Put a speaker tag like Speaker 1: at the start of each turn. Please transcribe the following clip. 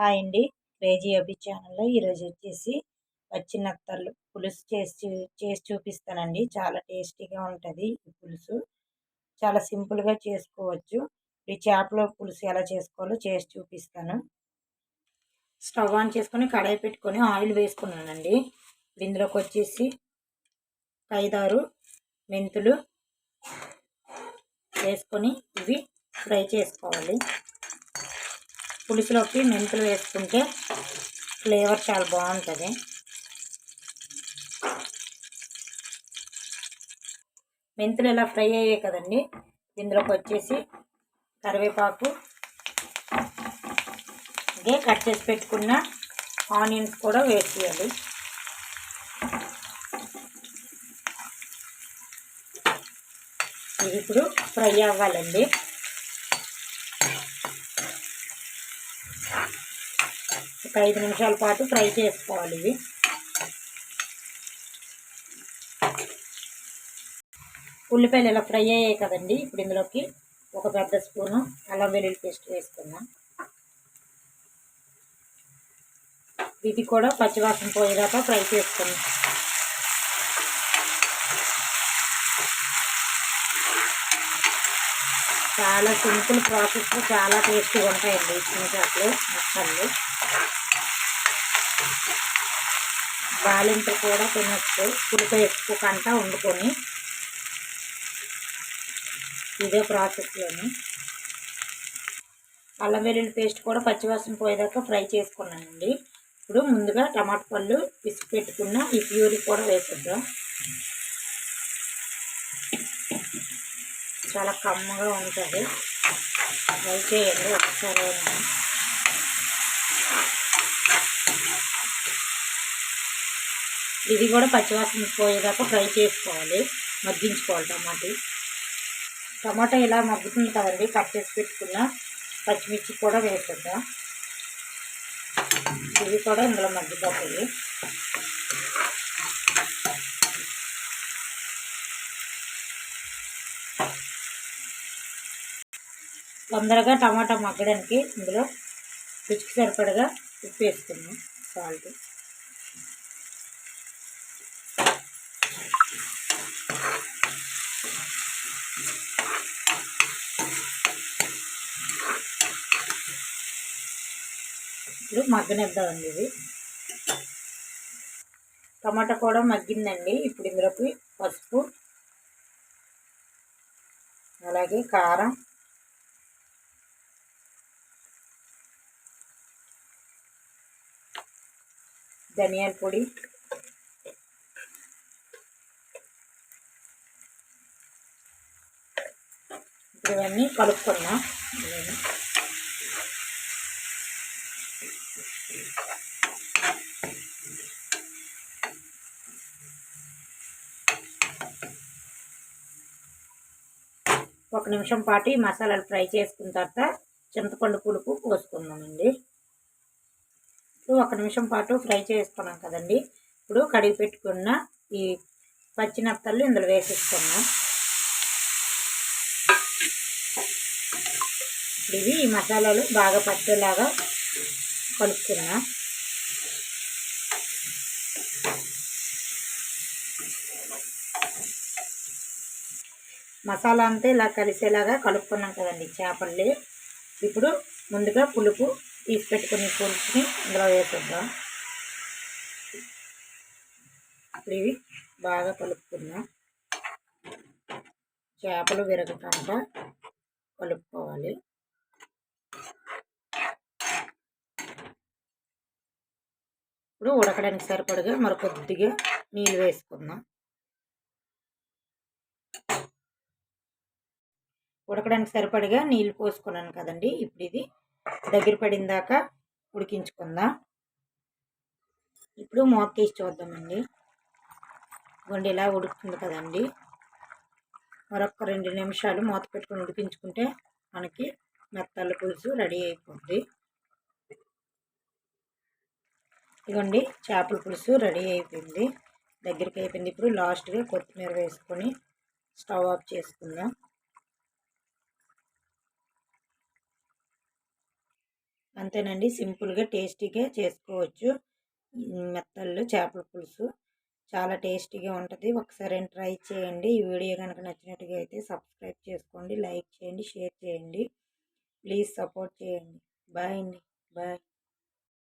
Speaker 1: Hi అండి. Crazy అభి ఛానల్లో ఈరోజు వచ్చేసి పచ్చి నత్తలు పులుసు చేసి చేసి చూపిస్తానండి. చాలా టేస్టీగా ఉంటుంది ఈ పులుసు. చాలా సింపుల్గా చేసుకోవచ్చు. ఈ చేపల పులుసు ఎలా చేసుకోవాలో చేసి చూపిస్తాను. స్టవ్ ఆన్ చేసుకొని కడాయి పెట్టుకొని ఆయిల్ వేసుకున్నానండి. ఇందులోకి వచ్చేసి ఐదారు మెంతులు వేసుకొని ఇవి ఫ్రై చేసుకోవాలి. పులుసులోకి మెంతులు వేసుకుంటే ఫ్లేవర్ చాలా బాగుంటుంది. మెంతులు ఇలా ఫ్రై అయ్యాయి కదండి. ఇందులోకి వచ్చేసి కరివేపాకు అదే కట్ చేసి పెట్టుకున్న ఆనియన్స్ కూడా వేసేయాలి. ఇది ఇప్పుడు ఫ్రై అవ్వాలండి. ఒక ఐదు నిమిషాల పాటు ఫ్రై చేసుకోవాలి ఇవి. ఉల్లిపాయలు ఇలా ఫ్రై అయ్యాయి కదండి ఇప్పుడు ఇందులోకి ఒక పెద్ద స్పూను అల్లం వెల్లుల్లి పేస్ట్ వేసుకుందాం. ఇది కూడా పచ్చివాసన పోయేదాకా ఫ్రై చేసుకుందాం. చాలా సింపుల్ ప్రాసెస్ చాలా టేస్టీగా ఉంటాయండి చిన్న చేపలు మొక్కలు బాలింపు కూడా తినచ్చు. పులుపు ఎక్కువ కంట వండుకొని ఇదే ప్రాసెస్లోని. అల్లం వెల్లుల్లి పేస్ట్ కూడా పచ్చివాసన పోయేదాకా ఫ్రై చేసుకున్నానండి. ఇప్పుడు ముందుగా టమాటా పళ్ళు పిసి పెట్టుకున్న ఈ ప్యూరీ కూడా వేసేద్దాం. చాలా కమ్మగా ఉంటుంది. ట్రై చేయండి ఒకసారి ఇది కూడా పచ్చివాసన పోయేదాకా ఫ్రై చేసుకోవాలి. మగ్గించుకోవాలి టమాటీ. టమాటా ఇలా మగ్గుతుంది కదండి కట్ చేసి పెట్టుకున్న పచ్చిమిర్చి కూడా వేసుకుందాం ఇది కూడా ఇందులో మగ్గిపోతుంది. తొందరగా టమాటా మగ్గడానికి ఇందులో రుచికి సరిపడగా ఉప్పు వేసుకున్నాం సాల్ట్. ఇప్పుడు మగ్గనిద్దామండి ఇది. టమాటా కూడా మగ్గిందండి. ఇప్పుడు ఇందులోకి పసుపు అలాగే కారం ధనియాల పొడి. ఇవన్నీ కలుపుకున్నాం ఒక నిమిషం పాటు ఈ మసాలాలు ఫ్రై చేసుకున్న తర్వాత చింతపండు పులుపు పోసుకుందామండి. ఇప్పుడు ఒక నిమిషం పాటు ఫ్రై చేసుకున్నాం కదండి. ఇప్పుడు కడిగి పెట్టుకున్న ఈ పచ్చినత్తలు ఇందులో వేసేసుకున్నాం ఇవి ఈ మసాలాలు బాగా పట్టేలాగా కలుపుకున్నాం మసాలా అంతా ఇలా కలిసేలాగా కలుపుకున్నాం కదండి చేపల్ని. ఇప్పుడు ముందుగా పులుపు తీసి పెట్టుకుని పులుపుని ఇందులో వేసేద్దాం. ఇప్పుడు ఇవి బాగా కలుపుకుందాం. చేపలు విరగకుండా కలుపుకోవాలి. ఇప్పుడు ఉడకడానికి సరిపడగా మరి కొద్దిగా నీళ్ళు వేసుకుందాం. ఉడకడానికి సరిపడగా నీళ్ళు పోసుకున్నాను కదండి. ఇప్పుడు ఇది దగ్గర పడిందాక ఉడికించుకుందాం. ఇప్పుడు మూత తీసి చూద్దామండి. గుండె ఇలా ఉడుకుతుంది కదండి. మరొక రెండు నిమిషాలు మూత పెట్టుకొని ఉడికించుకుంటే మనకి మెత్తల పులుసు రెడీ అయిపోద్ది. ఇదిగోండి చేపల పులుసు రెడీ అయిపోయింది. దగ్గరికి అయిపోయింది. ఇప్పుడు లాస్ట్గా కొత్తిమీర వేసుకొని స్టవ్ ఆఫ్ చేసుకుందాం. అంతేనండి. సింపుల్గా టేస్టీగా చేసుకోవచ్చు. మెత్తళ్ళు చేపల పులుసు చాలా టేస్టీగా ఉంటుంది. ఒకసారి ట్రై చేయండి. ఈ వీడియో కనుక నచ్చినట్టుగా అయితే సబ్స్క్రైబ్ చేసుకోండి లైక్ చేయండి షేర్ చేయండి. ప్లీజ్ సపోర్ట్ చేయండి. బాయ్ అండి. బాయ్.